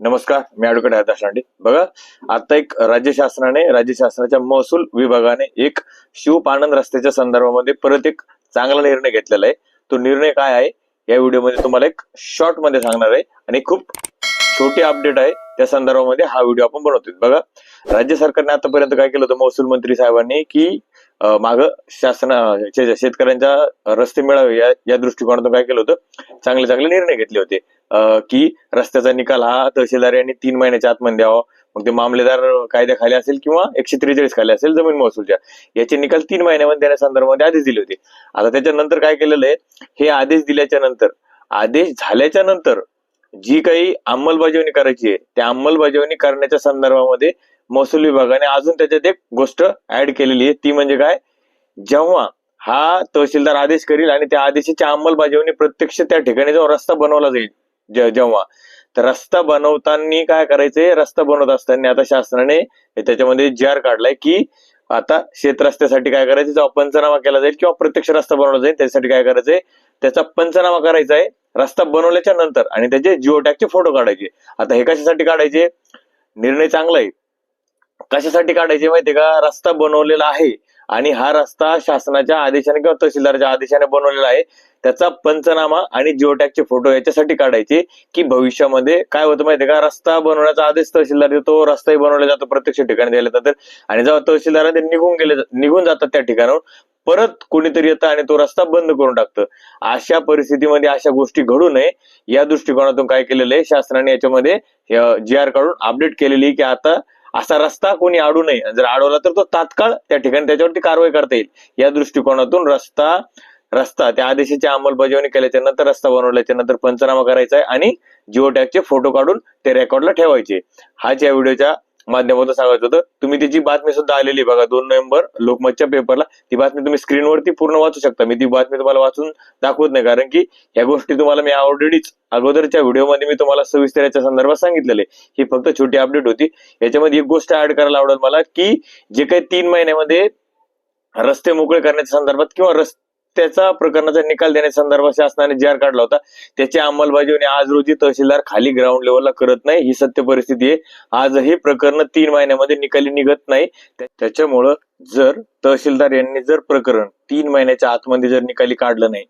नमस्कार मी ॲडव्होकेट हरदास लांडे. बघा आता एक राज्य शासनाने राज्य शासनाच्या महसूल विभागाने एक शिव आनंद रस्त्याच्या संदर्भामध्ये परत एक चांगला निर्णय घेतलेला आहे. तो निर्णय काय आहे? या व्हिडिओमध्ये तुम्हाला एक शॉर्टमध्ये सांगणार आहे आणि खूप छोटी अपडेट आहे. त्या संदर्भामध्ये हा व्हिडिओ आपण बनवतोय. बघा राज्य सरकारने आतापर्यंत काय केलं होतं? महसूल मंत्री साहेबांनी की माग शासना शेतकऱ्यांच्या रस्ते मिळावे या या दृष्टिकोनातून काय केलं होतं? चांगले चांगले निर्णय घेतले होते. की रस्त्याचा निकाल हा तहसीलदार यांनी तीन महिन्याच्या आतमध्ये द्यावा. मग ते मामलेदार कायद्याखाली असेल किंवा एकशे त्रेचाळीस खाली असेल जमीन महसूलच्या. याचे निकाल तीन महिन्यामध्ये देण्यासंदर्भामध्ये आदेश दिले होते. आता त्याच्यानंतर काय केलेलं आहे? हे आदेश दिल्याच्या नंतर आदेश झाल्याच्यानंतर जी काही अंमलबजावणी करायची आहे त्या अंमलबजावणी करण्याच्या संदर्भामध्ये महसूल विभागाने अजून त्याच्यात एक गोष्ट ऍड केलेली आहे. ती म्हणजे काय? जेव्हा हा तहसीलदार आदेश करील आणि त्या आदेशाची अंमलबजावणी प्रत्यक्ष त्या ठिकाणी जेव्हा रस्ता बनवला जाईल जेव्हा. तर रस्ता बनवताना काय करायचंय रस्ता बनवत असताना आता शासनाने त्याच्यामध्ये जी आर काढलाय की आता शेत रस्त्यासाठी काय करायचं? जेव्हा पंचनामा केला जाईल किंवा प्रत्यक्ष रस्ता बनवला जाईल. त्यासाठी काय करायचंय त्याचा पंचनामा करायचा आहे. रस्ता बनवल्याच्या नंतर आणि त्याचे जिओ टॅगचे फोटो काढायचे. आता हे कशासाठी काढायचे? निर्णय चांगला आहे. कशासाठी काढायचे माहितीये का? रस्ता बनवलेला आहे आणि हा रस्ता शासनाच्या आदेशाने किंवा तहसीलदारच्या आदेशाने बनवलेला आहे. त्याचा पंचनामा आणि जिओटॅगचे फोटो याच्यासाठी काढायचे की भविष्यामध्ये काय होतं माहितीये का? रस्ता बनवण्याचा आदेश तहसीलदार देतो रस्ताही बनवला जातो प्रत्यक्ष ठिकाणी द्यायला जातात. आणि जेव्हा तहसीलदार ते निघून गेले निघून जातात त्या ठिकाणावर परत कोणीतरी येतं आणि तो रस्ता बंद करून टाकतं. अशा परिस्थितीमध्ये अशा गोष्टी घडू नये. या दृष्टिकोनातून काय केलेलं आहे? शासनाने याच्यामध्ये जी आर काढून अपडेट केलेली आहे की आता असा रस्ता कोणी अडू नये. जर अडवला तर तो तात्काळ त्या ठिकाणी त्याच्यावरती कारवाई करता येईल. या दृष्टिकोनातून रस्ता रस्ता त्या आदेशाची अंमलबजावणी केल्याच्यानंतर रस्ता बनवल्याच्या नंतर पंचनामा करायचा आहे आणि जिओ टॅगचे फोटो काढून ते रेकॉर्डला ठेवायचे. हाच या व्हिडिओच्या माध्यमातून सांगायचं होतं. तुम्ही त्याची बातमी सुद्धा आलेली बघा दोन नोव्हेंबर लोकमतच्या पेपरला ती बातमी तुम्ही स्क्रीनवरती पूर्ण वाचू शकता. मी ती बातमी तुम्हाला वाचून दाखवत नाही कारण की या गोष्टी तुम्हाला मी ऑलरेडीच अगोदरच्या व्हिडिओमध्ये मी तुम्हाला सविस्तर याच्या संदर्भात सांगितलेले ही फक्त छोटी अपडेट होती. याच्यामध्ये एक गोष्ट ऍड करायला आवडेल मला की जे काही तीन महिन्यामध्ये रस्ते मोकळे करण्याच्या संदर्भात किंवा रस्ते त्याचा प्रकरणाचा निकाल देण्यासंदर्भात संदर्भात शासनाने जी आर काढला होता त्याची अंमलबजावणी आज रोजी तहसीलदार खाली ग्राउंड लेवलला करत नाही. ही सत्य परिस्थिती आहे. आजही प्रकरण तीन महिन्यामध्ये निकाली निघत नाही. त्याच्यामुळं जर तहसीलदार यांनी जर प्रकरण तीन महिन्याच्या आतमध्ये जर निकाली काढलं नाही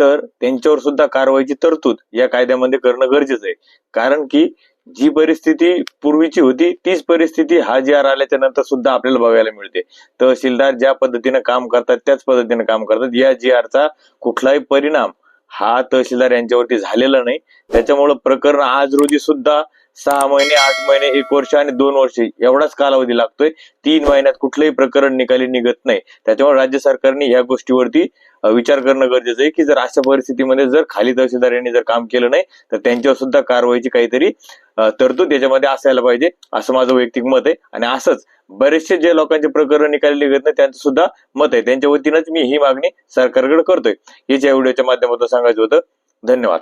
तर त्यांच्यावर सुद्धा कारवाईची तरतूद या कायद्यामध्ये करणं गरजेचं आहे. कारण की जी परिस्थिती पूर्वीची होती तीच परिस्थिती हा जी आर आल्याच्यानंतर सुद्धा आपल्याला बघायला मिळते. तहसीलदार ज्या पद्धतीने काम करतात त्याच पद्धतीने काम करतात. या जी आरचा कुठलाही परिणाम हा तहसीलदार यांच्यावरती झालेला नाही. त्याच्यामुळं प्रकरण आज रोजी सुद्धा सहा महिने आठ महिने एक वर्ष आणि दोन वर्ष एवढाच कालावधी लागतोय. तीन महिन्यात कुठलंही प्रकरण निकाली निघत नाही. त्याच्यामुळे राज्य सरकारने या गोष्टीवरती विचार करणं गरजेचं आहे की जर अशा परिस्थितीमध्ये जर खाली तहसीलदार यांनी जर काम केलं नाही तर त्यांच्यावर सुद्धा कारवाईची काहीतरी तरतूद याच्यामध्ये असायला पाहिजे असं माझं वैयक्तिक मत आहे. आणि असंच बरेचसे जे लोकांचे प्रकरण निकाली निघत नाही त्यांचं सुद्धा मत आहे. त्यांच्या वतीनंच मी ही मागणी सरकारकडे करतोय. याच्या या व्हिडिओच्या माध्यमातून सांगायचं होतं. धन्यवाद.